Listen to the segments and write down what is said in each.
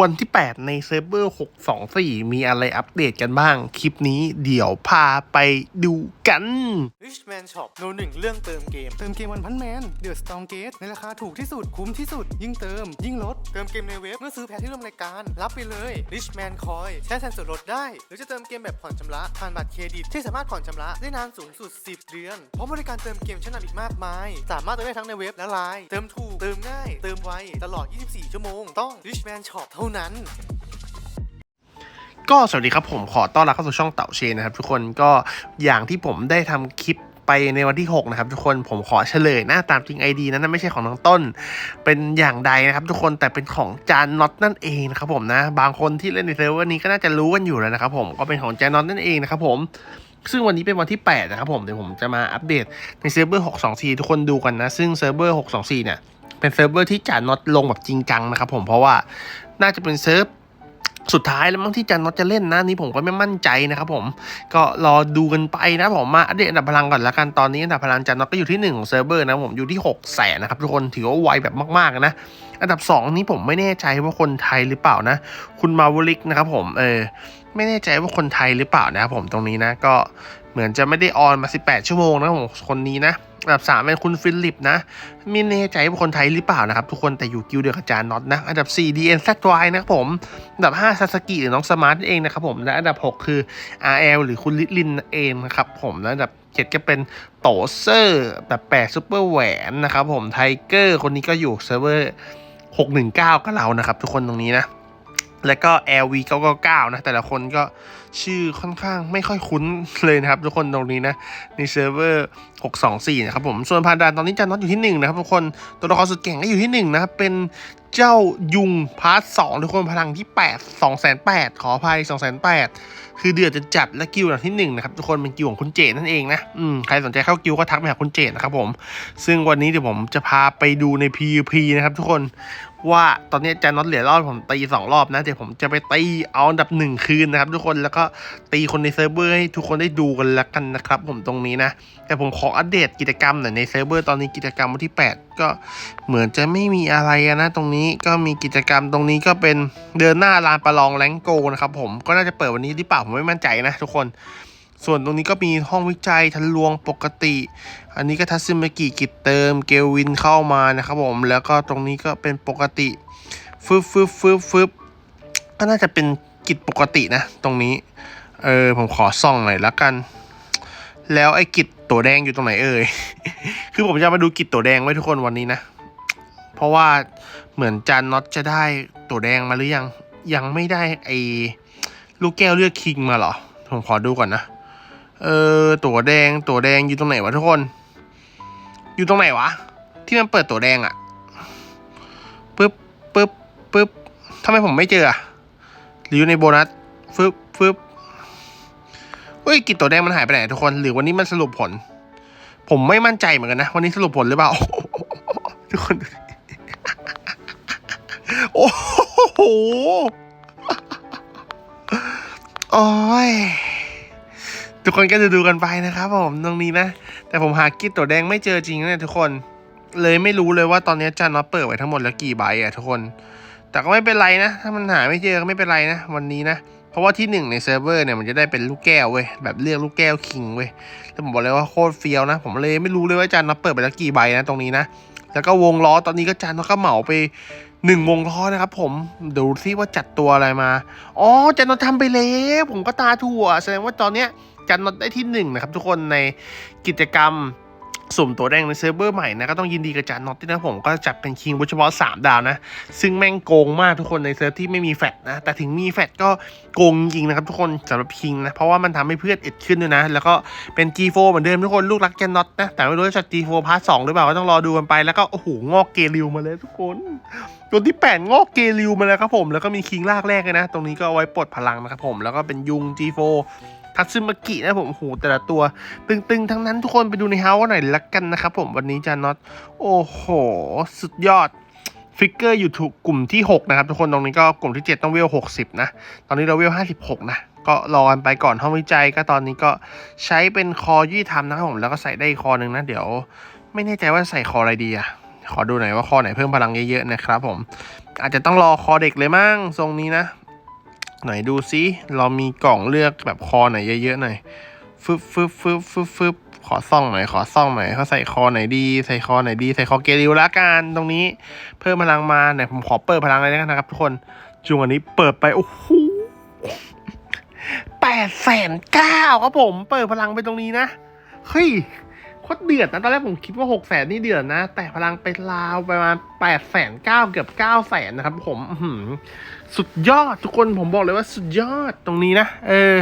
วันที่ 8 ในเซิร์ฟเวอร์624 มีอะไรอัปเดตกันบ้าง คลิปนี้เดี๋ยวพาไปดูกัน Richman Shop โนหนึ่งเรื่องเติมเกม เติมเกมวันพันแมนเดือดสตองเกตในราคาถูกที่สุด คุ้มที่สุด ยิ่งเติม ยิ่งลด เติมเกมในเว็บเมื่อซื้อแพ็คที่ร่วมรายการ รับไปเลย Richman Coin ใช้แทนส่วนลดได้ หรือจะเติมเกมแบบผ่อนชำระผ่านบัตรเครดิตที่สามารถผ่อนชำระได้นานสูงสุด 10 เดือนพร้อมบริการเติมเกมชั้นนำอีกมากมาย สามารถเติมได้ทั้งในเว็บและไลน์เติมถูกเติมง่าย เติมไวตลอด 24 ชั่วโมงต้อง Richman Shop เท่านั้น ก็สวัสดีครับผมขอต้อนรับเข้าสู่ช่องเต่าเชนนะครับ ทุกคนก็อย่างที่ผมได้ทำคลิปไปในวันที่ 6 นะครับ ทุกคนผมขอเฉลยหน้าตามจริง ID นั้นไม่ใช่ของน้องต้น เป็นอย่างใดนะครับทุกคนแต่เป็นของจานน็อตนั่นเองนะครับผมนะ บางคนที่เล่นในเซิร์ฟเวอร์นี้ก็น่าจะรู้กันอยู่แล้วนะครับผมก็เป็นของจานน็อตนั่นเองนะครับผมซึ่งวันนี้เป็นวันที่ 8 นะครับผม เดี๋ยวผมจะมาอัปเดตในเซิร์ฟเวอร์ 624 ทุกคนดูกันนะ ซึ่งเซิร์ฟเวอร์ 624 เนี่ย เป็นเซิร์ฟเวอร์ที่จานน็อตลงแบบจริงจังนะครับผม เพราะว่า น่าจะเป็นเซิร์ฟสุดท้ายแล้วมั้งที่จันน็อตจะเล่นนะนี่ผมก็ไม่มั่นใจนะครับผมก็รอดูกันไปนะผมมาอัปเดตอันดับพลังก่อนละกันตอนนี้อันดับพลังจันน็อตก็อยู่ที่1ของเซิร์ฟเวอร์นะผมอยู่ที่6แสนนะครับทุกคนถือว่าไวแบบมากๆนะ อันดับ 2 นี้ผมไม่แน่ใจว่าคนไทยหรือเปล่านะ คุณมาวลิกนะครับผมเออไม่แน่ใจว่าคนไทยหรือเปล่านะครับผมตรงนี้นะก็เหมือนจะไม่ได้ออนมา 18 ชั่วโมงนะผมคนนี้นะอันดับ3เป็นคุณฟิลิปนะไม่แน่ใจว่าคนไทยหรือเปล่านะครับทุกคนแต่อยู่กิลด์เดียวกับจานน็อตนะ อันดับ 4 DN z y นะครับผม อันดับ 5 ซาสกิหรือน้องสมาร์ทเองนะครับผมและอันดับ 6 คือ RL หรือคุณลิลินเองนะครับผมและอันดับ 7 ก็เป็นโตเซอร์แบบ8ซูเปอร์แหวนนะครับผมไทเกอร์คนนี้ก็อยู่เซิร์ฟเวอร์ 619 กับเรานะครับ ทุกคนตรงนี้นะ แล้วก็ LV 999 นะ แต่ละคนก็ ชื่อค่อนข้างไม่ค่อยคุ้นเลยนะครับ ทุกคนตรงนี้นะในเซิร์ฟเวอร์ 624 นะครับผมส่วนพาดานตอนนี้จานน็อตอยู่ที่ 1 นะครับทุกคนตัวละครสุดเก่งก็อยู่ที่ 1 นะครับ เป็นเจ้ายุงพาร์ท2ทุกคนพลังที่ 8 208 ขออภัย 208 คือเดือดจะจัดและกิลด์อันดับที่ 1 นะครับ ทุกคนเป็นกิลด์ของคุณเจดนั่นเองนะอืมใครสนใจเข้ากิลด์ก็ทักไปหาคุณเจดนะครับผม ซึ่งวันนี้เดี๋ยวผมจะพาไปดูใน PVP นะครับทุกคนว่าตอนนี้จานน็อตเหลือรอบผมตีสองรอบนะเดี๋ยวผมจะไปตีเอาอันดับหนึ่งคืนนะครับทุกคนแล้วก็ตีคนในเซิร์ฟเวอร์ให้ทุกคนได้ดูกันแล้วกันนะครับ ผมตรงนี้นะ แต่ผมขออัปเดตกิจกรรมหน่อยในเซิร์ฟเวอร์ตอนนี้กิจกรรมวันที่ 8 ก็เหมือนจะไม่มีอะไรนะ ตรงนี้ก็มีกิจกรรมตรงนี้ก็เป็นเดินหน้าลานประลองแรงโกนะครับผมก็น่าจะเปิดวันนี้หรือเปล่าผมไม่มั่นใจนะทุกคนส่วนตรงนี้ก็มีห้องวิจัยทันลวงปกติ อันนี้ก็ทัศมกิกิจเติมเกลวินเข้ามานะครับผม แล้วก็ตรงนี้ก็เป็นปกติฟึบฟึบฟึบฟึบก็น่าจะเป็น กิจปกตินะ ตรงนี้ เออ ผมขอส่องหน่อยละกัน แล้วไอ้กิจตัวแดงอยู่ตรงไหนเอ่ย คือผมจะมาดูกิจตัวแดงไว้ทุกคนวันนี้นะ เพราะว่าเหมือนจานน็อตจะได้ตัวแดงมาหรือยัง ยังไม่ได้ไอ้ลูกแก้วเลือดคิงมาหรอ ผมขอดูก่อนนะ เออ ตัวแดง ตัวแดงอยู่ตรงไหนวะทุกคน อยู่ตรงไหนวะ ที่มันเปิดตัวแดงอะปึ๊บปึ๊บปึ๊บทำไมผมไม่เจออะ รืออยู่ในโบนัสฟึบฟึบเฮ้ยกิจตัวแดงมันหายไปไหนทุกคน หรือวันนี้มันสรุปผล ผมไม่มั่นใจเหมือนกันนะ วันนี้สรุปผลหรือเปล่า ทุกคน โอ้โหโอ้ยทุกคนก็จะดูกันไปนะครับผมตรงนี้นะ แต่ผมหากิจตัวแดงไม่เจอจริงนะเนี่ยทุกคน เลยไม่รู้เลยว่าตอนนี้จานน็อตเปิดไว้ทั้งหมดแล้วกี่ใบอะทุกคน แต่ก็ไม่เป็นไรนะ ถ้ามันหาไม่เจอก็ไม่เป็นไรนะ วันนี้นะ เพราะว่าที่หนึ่งในเซิร์ฟเวอร์เนี่ยมันจะได้เป็นลูกแก้วเว้ย แบบเลือกลูกแก้วคิงเว้ย แล้วผมบอกเลยว่าโคตรเฟี้ยวนะ ผมเลยไม่รู้เลยว่าจานน็อตเปิดไปแล้วกี่ใบนะตรงนี้นะ แล้วก็วงล้อตอนนี้ก็จานน็อตก็เหมาไปหนึ่งวงล้อนะครับผมดูซิว่าจัดตัวอะไรมา อ๋อจานน็อตทำไปแล้วผมก็ตาถั่วแสดงว่าตอนเนี้ยจันนได้ที่หนึ่งนะครับทุกคนในกิจกรรม สุ่มตัวแดงในเซิร์ฟเวอร์ใหม่นะก็ต้องยินดีกับจันน็อตด้วยนะผมก็จับเป็นคิงเฉพาะ3ดาวนะ ซึ่งแม่งโกงมากทุกคนในเซิร์ฟที่ไม่มีแฟตนะ แต่ถึงมีแฟตก็โกงจริงนะครับทุกคนสำหรับคิงนะ เพราะว่ามันทำให้เพื่อนเอ็ดขึ้นด้วยนะ แล้วก็เป็น G4 เหมือนเดิมทุกคนลูกรักจันน็อตนะ แต่ไม่รู้จะจัด G4 พาร์ทสองหรือเปล่าก็ต้องรอดูกันไปแล้วก็โอ้โหงอกเกลิวมาเลยทุกคนตัวที่ 8 งอกเกลิวมาแล้วครับผมแล้วก็มีคิงลากแรกเลยนะ ตรงนี้ก็เอาไว้ปลดพลังนะครับผมแล้วก็เป็นยุง G4 ทัตซึมากินะผมโหแต่ละตัว ตึงๆ ทั้งนั้นทุกคนไปดูในเฮาส์หน่อยละกันนะครับผมวันนี้จานน็อตโอ้โห สุดยอดฟิกเกอร์อยู่ถูกกลุ่มที่ 6 นะครับ ทุกคนตรงนี้ก็กลุ่มที่ 7 ต้องเวล 60 นะ ตอนนี้เราเวล 56 นะ ก็รอกันไปก่อนห้องวิจัยก็ตอนนี้ก็ใช้เป็นคอยี่ทำนะครับผมแล้วก็ใส่ได้คอหนึ่งนะ เดี๋ยว ไม่แน่ใจว่าใส่คออะไรดีอะขอดูหน่อยว่าคอไหนเพิ่มพลังเยอะๆนะครับผม อาจจะต้องรอคอเด็กเลยมั้งทรงนี้นะ ไหนดูซิ เรามีกล่องเลือกแบบคอไหนเยอะๆหน่อยฟึบฟึบฟึบฟึบฟึบขอซ่องหน่อยขอซ่องหน่อยเขาใส่คอไหนดี ใส่คอไหนดี ใส่คอเกลิวละกันตรงนี้ เพิ่มพลังมาเนี่ยผมขอเปิดพลังเลยแล้วกันนะครับ ทุกคนจุงอันนี้เปิดไปโอ้โหแปดแสนเก้าครับผม เปิดพลังไปตรงนี้นะเฮ้ย โคตรเดือดนะ ตอนแรกผมคิดว่าหกแสนนี่เดือดนะ แต่พลังไปราวประมาณแปดแสนเก้าเกือบเก้าแสนนะครับผมสุดยอดทุกคนผมบอกเลยว่าสุดยอดตรงนี้นะ เออ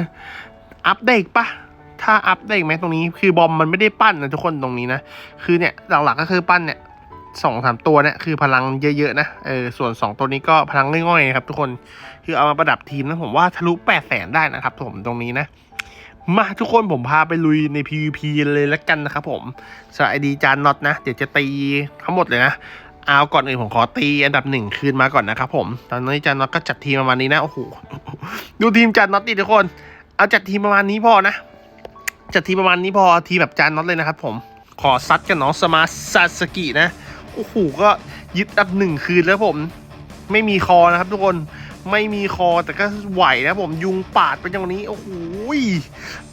อัปเดตปะถ้าอัปเดตไหมตรงนี้ คือบอมมันไม่ได้ปั้นนะทุกคนตรงนี้นะ คือเนี่ยหลักๆก็คือปั้นเนี่ยสองสามตัวเนี่ยคือพลังเยอะๆนะเออส่วนสองตัวนี้ก็พลังง่อยๆนะครับทุกคนคือเอามาประดับทีมนะผมว่าทะลุแปดแสนได้นะครับผมตรงนี้นะ มาทุกคนผมพาไปลุยใน PVP เลยแล้วกันนะครับผมสำหรับไอดีจานน็อตนะ เดี๋ยวจะตีทั้งหมดเลยนะเอาก่อนอื่นผมขอตีอันดับหนึ่งคืนมาก่อนนะครับผมตอนนี้จานน็อตก็จัดทีมประมาณนี้นะโอ้โหดูทีมจานน็อตดิทุกคน เอาจัดทีมประมาณนี้พอนะจัดทีมประมาณนี้พอทีแบบจานน็อตเลยนะครับผมขอซัดกับน้องสมาร์ทซาสกินะโอ้โหก็ยึดอันดับหนึ่งคืนแล้วผม ไม่มีคอนะครับทุกคน ไม่มีคอแต่ก็ไหวนะผมยุงปาดไปอย่างนี้โอ้โห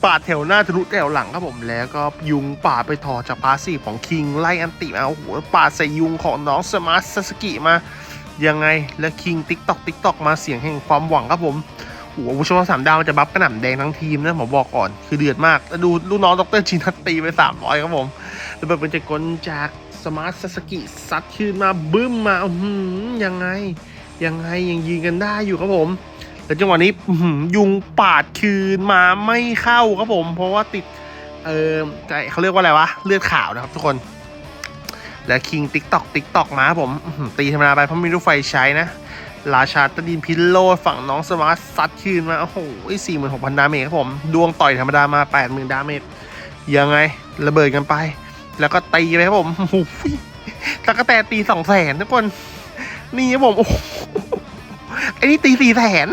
ปาดแถวหน้าทะลุแถวหลังครับผมแล้วก็ยุงปาดไปถอดจากพาสซีฟของคิงไล่อันติมาโอ้โหปาดใส่ยุงของน้องสมาร์ทซาสกิมายังไงแล้วคิงติ๊กตอกติ๊กตอกมาเสียงแห่งความหวังครับผมโอ้โหผู้ชมสามดาวมันจะบัฟกระหน่ำแดงทั้งทีมนะผมบอกก่อนคือเดือดมากแล้วดูลูกน้องดรชินัตตีไปสามร้อยครับผมแล้วแบบเป็นจะกลจากสมาร์ทซาสกิซัดคืนมาบึ้มมาอื้อหือยังไง ยังไงยังยิงกันได้อยู่ครับผมแต่จังหวะนี้ยุงปาดคืนมาไม่เข้าครับผม เพราะว่าติด เออเขาเรียกว่าอะไรวะเลือดขาวนะครับทุกคน และคิงติ๊กตอกติ๊กตอกมาผมตีธรรมดาไปเพราะมีลูกไฟใช้นะ ราชาตดินพิลโลฝั่งน้องสมาร์ทซัดคืนมา โอ้โหสี่หมื่นหกพันดาเมจครับผม ดวงต่อยธรรมดามาแปดหมื่นดาเมจยังไงระเบิดกันไป แล้วก็ตีไปครับผมโอ้โหตะกะแตตีสองแสนทุกคน นี่ครับผมโอ้โหไอ้นี่ตีสี่แสน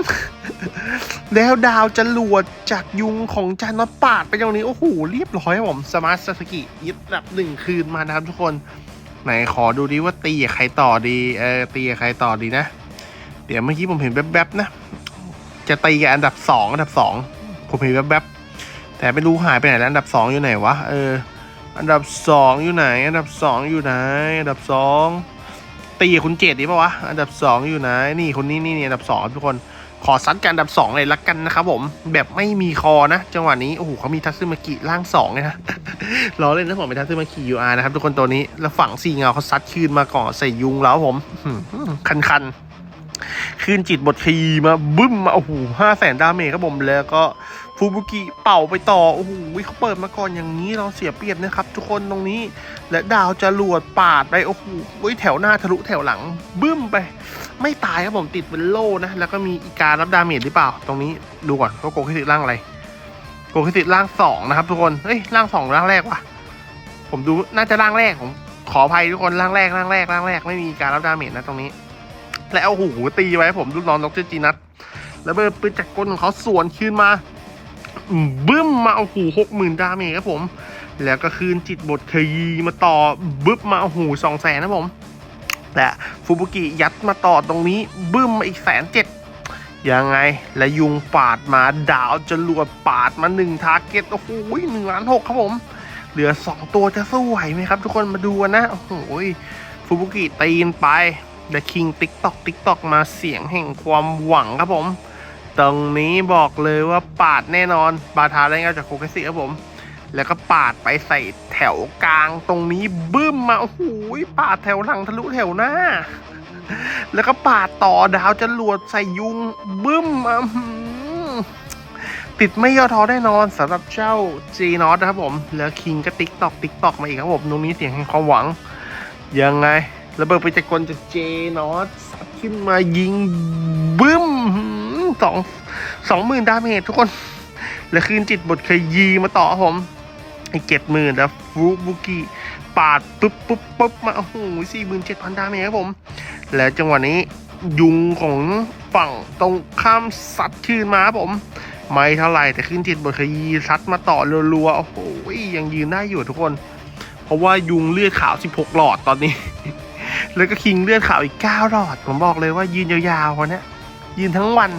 แล้วดาวจรวดจากยุงของจานอตปาดไปตรงนี้ โอ้โห เรียบร้อยครับผมสมาร์ทสกิยึดอันดับหนึ่งคืนมานะครับทุกคน ไหนขอดูดิว่าตีกับใครต่อดีเออตีกับใครต่อดีนะ เดี๋ยวเมื่อกี้ผมเห็นแวบๆนะ จะตีกับอันดับสองอันดับสองผมเห็นแวบๆแต่ไม่รู้หายไปไหนแล้วอันดับสองอยู่ไหนวะเอออันดับสองอยู่ไหน อันดับสองอยู่ไหน อันดับสอง ตีคุณเจดดีปะวะ อันดับสองอยู่ไหนนี่คนนี้นี่นี่อันดับสองทุกคน ขอซัดกันอันดับสองเลยละกันนะครับผม แบบไม่มีคอนะ จังหวะนี้ โอ้โหเขามีทัตซึมากิร่างสองเลยนะ ล้อเล่นนะผมเป็นทัตซึมากิยูอาร์นะครับทุกคนตัวนี้ แล้วฝั่งซีเงาเขาซัดคืนมาก่อนใส่ยุงแล้วผม คันคันๆคืนจิตบทคีมาบึ้มมาโอ้โหห้าแสนดาเมจครับผมแล้วก็ ฟูบุกิเป่าไปต่อ โอ้โหเขาเปิดมาก่อนอย่างนี้เราเสียเปรียบนะครับทุกคนตรงนี้ และดาวจะรวดปาดไป โอ้โหแถวหน้าทะลุแถวหลัง บึ้มไป ไม่ตายครับผมติดเป็นโล่นะ แล้วก็มีอีการรับดาเมจหรือเปล่า ตรงนี้ดูก่อนว่าโกคิสิร่างอะไร โกคิสิร่างสองนะครับ ทุกคนเฮ้ยร่างสองร่างแรกวะผมดูน่าจะร่างแรกผมขออภัยทุกคนร่างแรกร่างแรกร่างแรกไม่มีการรับดาเมจนะตรงนี้ แล้วโอ้โหตีไว้ผมลูกน้องดรจีนัทแล้วเบอร์ปืนจักรกลของเขาสวนคืนมา บึ้มมาโอ้โหหกหมื่นดาเมจครับผม แล้วก็คืนจิตบทเคยีมาต่อบึ้มมาโอ้โหสองแสนนะผมและฟูบุกิยัดมาต่อตรงนี้บึ้มมาอีกแสนเจ็ดยังไง และยุงปาดมาดาวจรวดปาดมาหนึ่งทาร์เก็ตโอ้โหหนึ่งล้านหกครับผม เหลือสองตัวจะสู้ไหวไหมครับ ทุกคนมาดูกันนะ โอ้โหฟูบุกิตีนไปและคิงติ๊กตอกติ๊กตอกมาเสียงแห่งความหวังครับผม ตรงนี้บอกเลยว่าปาดแน่นอน บาทาได้เงาจากโคเคสิครับผม แล้วก็ปาดไปใส่แถวกลางตรงนี้บึ้มมาโอ้โหปาดแถวหลังทะลุแถวหน้า แล้วก็ปาดต่อดาวจรวดใส่ยุงบึ้มมาหือติดไม่ย่อท้อแน่นอนสำหรับเจ้าจีนอตนะครับผม แล้วคิงก็ติ๊กตอกติ๊กตอกมาอีกครับผมตรงนี้เสียงแห่งความหวัง ยังไงระเบิดไปจากกลจากเจนอสัดขึ้นมายิงบึ้ม สองสองหมื่นดาเมจทุกคน แล้วคืนจิตบทเคยยีมาต่อผมไอเจ็ดหมื่นแล้วฟูบุกิปาดปุ๊บปุ๊บปุ๊บมาโอ้โหสี่หมื่นเจ็ดพันดาเมจครับผม แล้วจังหวะนี้ยุงของฝั่งตรงข้ามซัดคืนมาครับผม ไม่เท่าไหร่แต่ขึ้นจิตบทขยีซัดมาต่อรัวๆโอ้โหยังยืนได้อยู่ทุกคน เพราะว่ายุงเลือดขาว 16 หลอดตอนนี้ แล้วก็คิงเลือดขาวอีก 9 หลอด ผมบอกเลยว่ายืนยาวๆคนนี้ยืนทั้งวัน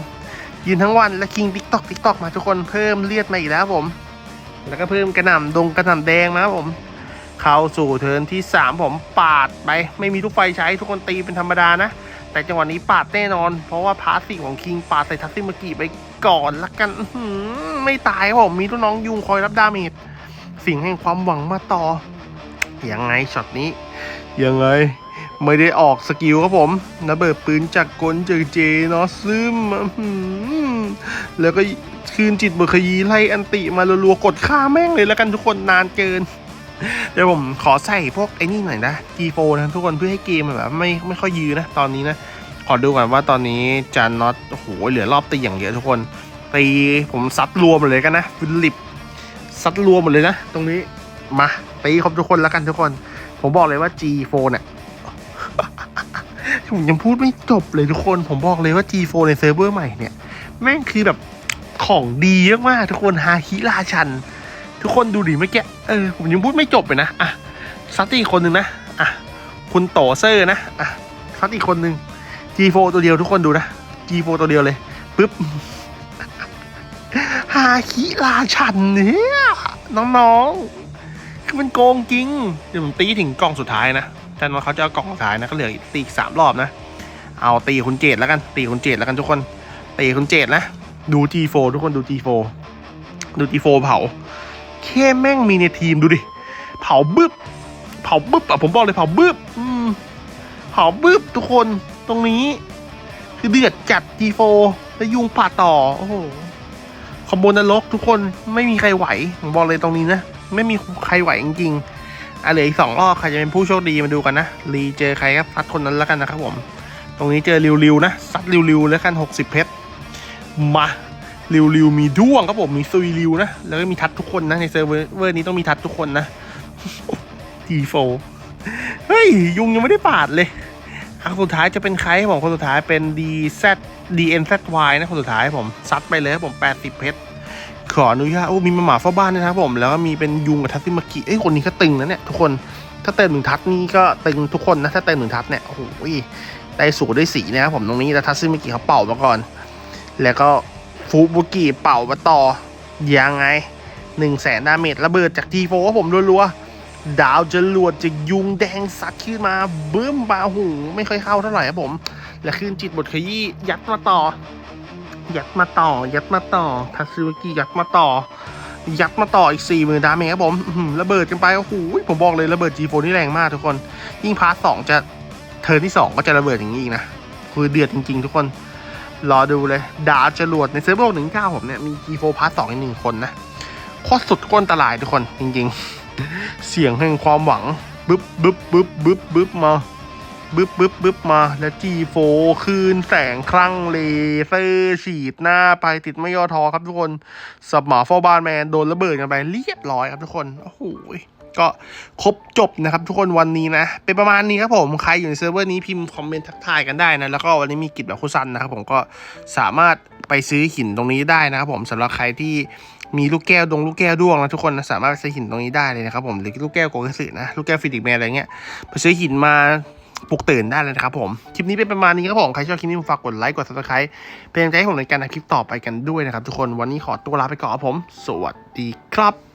ยืนทั้งวันแล้วคิงติ๊กตอกติ๊กตอกมาทุกคนเพิ่มเลือดมาอีกแล้วผม แล้วก็เพิ่มกระหน่ำดงกระหน่ำแดงนะครับผม เข้าสู่เทิร์นที่ 3 ผมปาดไป ไม่มีทุกไฟใช้ทุกคนตีเป็นธรรมดานะ แต่จังหวะนี้ปาดแน่นอน เพราะว่าพาสซีฟของคิงปาดใส่ทัสซิมากิไปก่อนละกันอไม่ตายครับผมมีลูกน้องยุงคอยรับดาเมจสิ่งแห่งความหวังมาต่อยังไงช็อตนี้ยังไงไม่ได้ออกสกิลครับผมระเบิดปืนจากกลจากเจเนาะซึมอื้อหือ แล้วก็คืนจิตเบอร์ขยีไล่อันติมารัวๆกดฆ่าแม่งเลยแล้วกันทุกคนนานเกิน เดี๋ยวผมขอใส่พวกไอ้นี่หน่อยนะ G4 นะทุกคนเพื่อให้เกมมันแบบไม่ไม่ค่อยยืนนะตอนนี้นะ ขอดูก่อนว่าตอนนี้จานน็อตโอ้โหเหลือรอบตีอย่างเยอะทุกคนตีผมซัดรวมหมดเลยกันนะฟิลิปซัดรวมหมดเลยนะ ตรงนี้มาตีครบทุกคนแล้วกันทุกคน ผมบอกเลยว่า G4 เนี่ยผมยังพูดไม่จบเลยทุกคน ผมบอกเลยว่า G4 ในเซิร์ฟเวอร์ใหม่เนี่ย แม่งคือแบบของดีมากๆทุกคนฮาคิราชัน ทุกคนดูดิเมื่อกี้เออผมยังพูดไม่จบเลยนะอะซัตอีกคนหนึ่งนะอะคุณโตเซอร์นะอะซัตอีกคนหนึ่ง G4 ตัวเดียวทุกคนดูนะ G4 ตัวเดียวเลยปึ๊บฮาคิราชันเนี่ยน้องๆคือมันโกงจริงเดี๋ยวผมตีถึงกล่องสุดท้ายนะแต่ว่าเขาจะเอากล่องสุดท้ายนะก็เหลืออีกตีอีกสามรอบนะ เอาตีคุณเจดแล้วกันตีคุณเจดแล้วกันทุกคน ตีคุณเจดนะ ดู G4 ทุกคนดู G4 ดู G4 เผาแค่แม่งมีในทีมดูดิ เผาบึ้บเผาบึ้บอะผมบอกเลยเผาบึ้บอืมเผาบึ้บทุกคนตรงนี้ คือเดือดจัด G4 แล้วยุงป่าต่อโอ้โหคอมโบนรกทุกคนไม่มีใครไหวผมบอกเลยตรงนี้นะ ไม่มีใครไหวจริงๆอะเหลืออีกสองรอบใครจะเป็นผู้โชคดีมาดูกันนะรีเจอใครก็ซัดคนนั้นแล้วกันนะครับผม ตรงนี้เจอริวๆนะซัดริวๆแล้วกันหกสิบเพชร มาริวริวมีด้วงครับผมมีซุยริวนะ แล้วก็มีทัดทุกคนนะ ในเซิร์ฟเวอร์นี้ต้องมีทัดทุกคนนะทีโฟเฮ้ย ยุงยังไม่ได้ปาดเลยครั้งสุดท้ายจะเป็นใครผมคนสุดท้ายเป็น DZ DNZY นะคนสุดท้ายผมซัดไปเลยครับผม 80 เพชรขออนุญาตโอ้มีมาหมาเฝ้าบ้านนะครับผม แล้วก็มีเป็นยุงกับทัตซิมากิเอ้ยคนนี้ก็ตึงนะเนี่ยทุกคนถ้าเติมหนึ่งทัดนี่ก็ตึงทุกคนนะถ้าเติมหนึ่งทัดเนี่ยโอ้โหได้สูตรได้สีนะครับผมตรงนี้แล้วทัตซิมากิเขาเป่ามาก่อน แล้วก็ฟูบุกิเป่ามาต่อ ยังไงหนึ่งแสนดาเมจระเบิดจากทีโฟผมรัวๆ ดาวจะรวดจากยุงแดงซัดขึ้นมาบึ้มบาหูไม่ค่อยเข้าเท่าไหร่ครับผม และคืนจิตบทขยี้ยัดมาต่อ ยัดมาต่อ ยัดมาต่อทัตสึมากิยัดมาต่อ ยัดมาต่ออีกสี่หมื่นดาเมจครับผมระเบิดกันไปโอ้โหผมบอกเลยระเบิด G4 นี่แรงมากทุกคน ยิ่งพาร์ทสองจะเทิร์นที่สองก็จะระเบิดอย่างนี้อีกนะคือเดือดจริงๆ ทุกคน รอดูเลยดาจรวดในเซิร์ฟโลกหนึ่งเก้าผมเนี่ยมี G4 พาร์ทสองอีกหนึ่งคนนะโคตรสุดโคตรอันตรายทุกคนจริงๆ เสียงแห่งความหวังบึ๊บบึ๊บบึ๊บบึ๊บบึ๊บมาบึ๊บบึ๊บบึ๊บมาแล้ว G4 คืนแสงคลั่งเลเซอร์ฉีดหน้าไปติดไม่ย่อท้อครับทุกคนสับหมาฟอบานแมนโดนระเบิดกันไปเรียบร้อยครับทุกคนโอ้โห ก็ครบจบนะครับทุกคนวันนี้นะ เป็นประมาณนี้ครับผม ใครอยู่ในเซิร์ฟเวอร์นี้พิมพ์คอมเมนต์ทักทายกันได้นะ แล้วก็วันนี้มีกิจแบบคุซันนะครับผมก็สามารถไปซื้อหินตรงนี้ได้นะครับผมสำหรับใครที่มีลูกแก้วดงลูกแก้วด้วงนะทุกคนนะสามารถไปซื้อหินตรงนี้ได้เลยนะครับผมหรือลูกแก้วโกกสือนะลูกแก้วฟิดิกแมนอะไรเงี้ยไปซื้อหินมาปลุกตื่นได้เลยนะครับผม คลิปนี้เป็นประมาณนี้ครับผม ใครชอบคลิปนี้ฝากกดไลค์ กด subscribe เป็นกำลังใจให้ผมในการทำคลิปต่อไปกันด้วยนะครับทุกคน วันนี้ขอตัวลาไปก่อนผม สวัสดีครับ